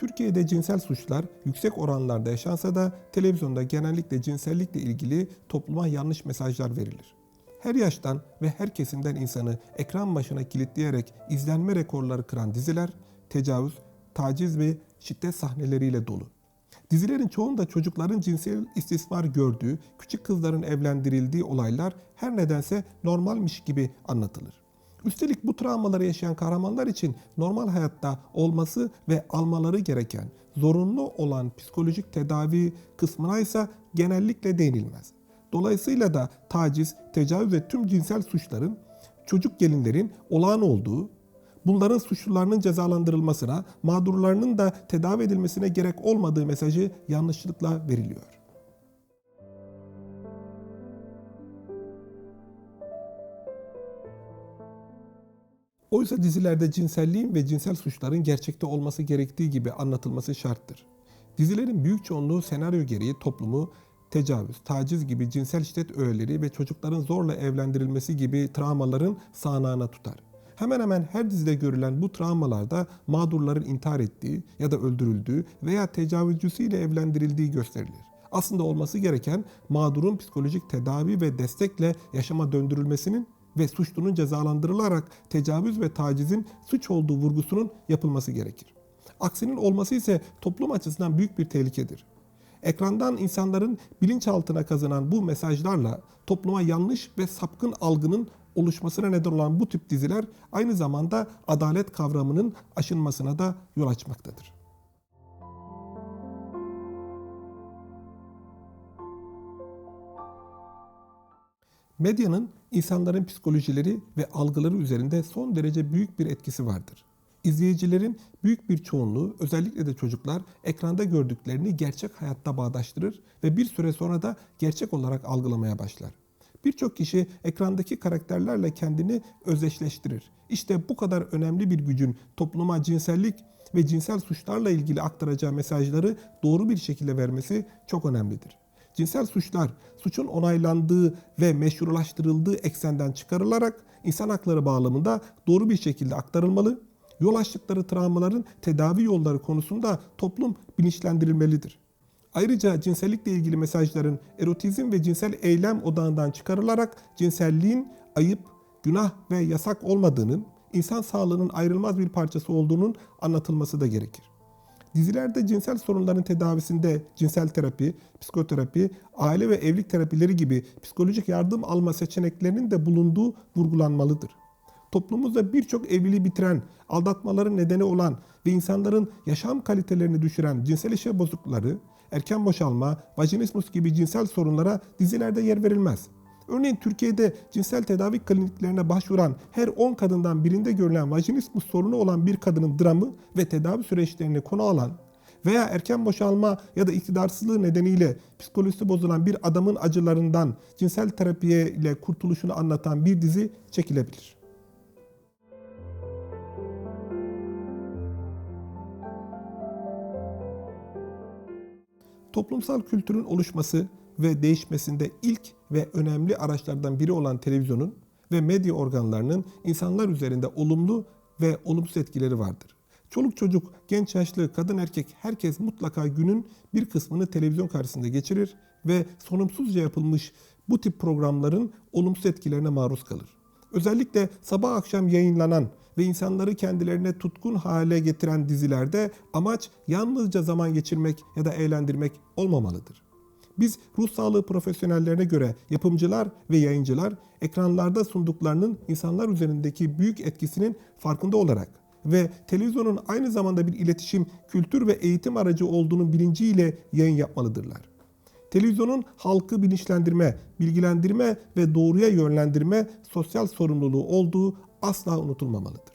Türkiye'de cinsel suçlar yüksek oranlarda yaşansa da televizyonda genellikle cinsellikle ilgili topluma yanlış mesajlar verilir. Her yaştan ve her kesimden insanı ekran başına kilitleyerek izlenme rekorları kıran diziler tecavüz, taciz ve şiddet sahneleriyle dolu. Dizilerin çoğunda çocukların cinsel istismar gördüğü, küçük kızların evlendirildiği olaylar her nedense normalmiş gibi anlatılır. Üstelik bu travmaları yaşayan kahramanlar için normal hayatta olması ve almaları gereken zorunlu olan psikolojik tedavi kısmına ise genellikle değinilmez. Dolayısıyla da taciz, tecavüz ve tüm cinsel suçların çocuk gelinlerin olağan olduğu, bunların suçlularının cezalandırılmasına, mağdurlarının da tedavi edilmesine gerek olmadığı mesajı yanlışlıkla veriliyor. Oysa dizilerde cinselliğin ve cinsel suçların gerçekte olması gerektiği gibi anlatılması şarttır. Dizilerin büyük çoğunluğu senaryo gereği toplumu tecavüz, taciz gibi cinsel şiddet öğeleri ve çocukların zorla evlendirilmesi gibi travmaların sağanağına tutar. Hemen hemen her dizide görülen bu travmalarda mağdurların intihar ettiği ya da öldürüldüğü veya tecavüzcüsüyle evlendirildiği gösterilir. Aslında olması gereken mağdurun psikolojik tedavi ve destekle yaşama döndürülmesinin ve suçlunun cezalandırılarak tecavüz ve tacizin suç olduğu vurgusunun yapılması gerekir. Aksinin olması ise toplum açısından büyük bir tehlikedir. Ekrandan insanların bilinçaltına kazınan bu mesajlarla topluma yanlış ve sapkın algının oluşmasına neden olan bu tip diziler aynı zamanda adalet kavramının aşınmasına da yol açmaktadır. Medyanın insanların psikolojileri ve algıları üzerinde son derece büyük bir etkisi vardır. İzleyicilerin büyük bir çoğunluğu özellikle de çocuklar ekranda gördüklerini gerçek hayatta bağdaştırır ve bir süre sonra da gerçek olarak algılamaya başlar. Birçok kişi ekrandaki karakterlerle kendini özdeşleştirir. İşte bu kadar önemli bir gücün topluma cinsellik ve cinsel suçlarla ilgili aktaracağı mesajları doğru bir şekilde vermesi çok önemlidir. Cinsel suçlar suçun onaylandığı ve meşrulaştırıldığı eksenden çıkarılarak insan hakları bağlamında doğru bir şekilde aktarılmalı. Yol açtıkları travmaların tedavi yolları konusunda toplum bilinçlendirilmelidir. Ayrıca cinsellikle ilgili mesajların erotizm ve cinsel eylem odağından çıkarılarak cinselliğin ayıp, günah ve yasak olmadığının, insan sağlığının ayrılmaz bir parçası olduğunun anlatılması da gerekir. Dizilerde cinsel sorunların tedavisinde cinsel terapi, psikoterapi, aile ve evlilik terapileri gibi psikolojik yardım alma seçeneklerinin de bulunduğu vurgulanmalıdır. Toplumumuzda birçok evliliği bitiren, aldatmaların nedeni olan ve insanların yaşam kalitelerini düşüren cinsel işe bozuklukları, erken boşalma, vajinismus gibi cinsel sorunlara dizilerde yer verilmez. Örneğin Türkiye'de cinsel tedavi kliniklerine başvuran her 10 kadından birinde görülen vajinismus sorunu olan bir kadının dramı ve tedavi süreçlerini konu alan veya erken boşalma ya da iktidarsızlığı nedeniyle psikolojisi bozulan bir adamın acılarından cinsel terapiye ile kurtuluşunu anlatan bir dizi çekilebilir. Toplumsal kültürün oluşması ve değişmesinde ilk ve önemli araçlardan biri olan televizyonun ve medya organlarının insanlar üzerinde olumlu ve olumsuz etkileri vardır. Çoluk çocuk, genç yaşlı, kadın erkek herkes mutlaka günün bir kısmını televizyon karşısında geçirir ve sorumsuzca yapılmış bu tip programların olumsuz etkilerine maruz kalır. Özellikle sabah akşam yayınlanan ve insanları kendilerine tutkun hale getiren dizilerde amaç yalnızca zaman geçirmek ya da eğlendirmek olmamalıdır. Biz ruh sağlığı profesyonellerine göre yapımcılar ve yayıncılar ekranlarda sunduklarının insanlar üzerindeki büyük etkisinin farkında olarak ve televizyonun aynı zamanda bir iletişim, kültür ve eğitim aracı olduğunun bilinciyle yayın yapmalıdırlar. Televizyonun halkı bilinçlendirme, bilgilendirme ve doğruya yönlendirme sosyal sorumluluğu olduğu asla unutulmamalıdır.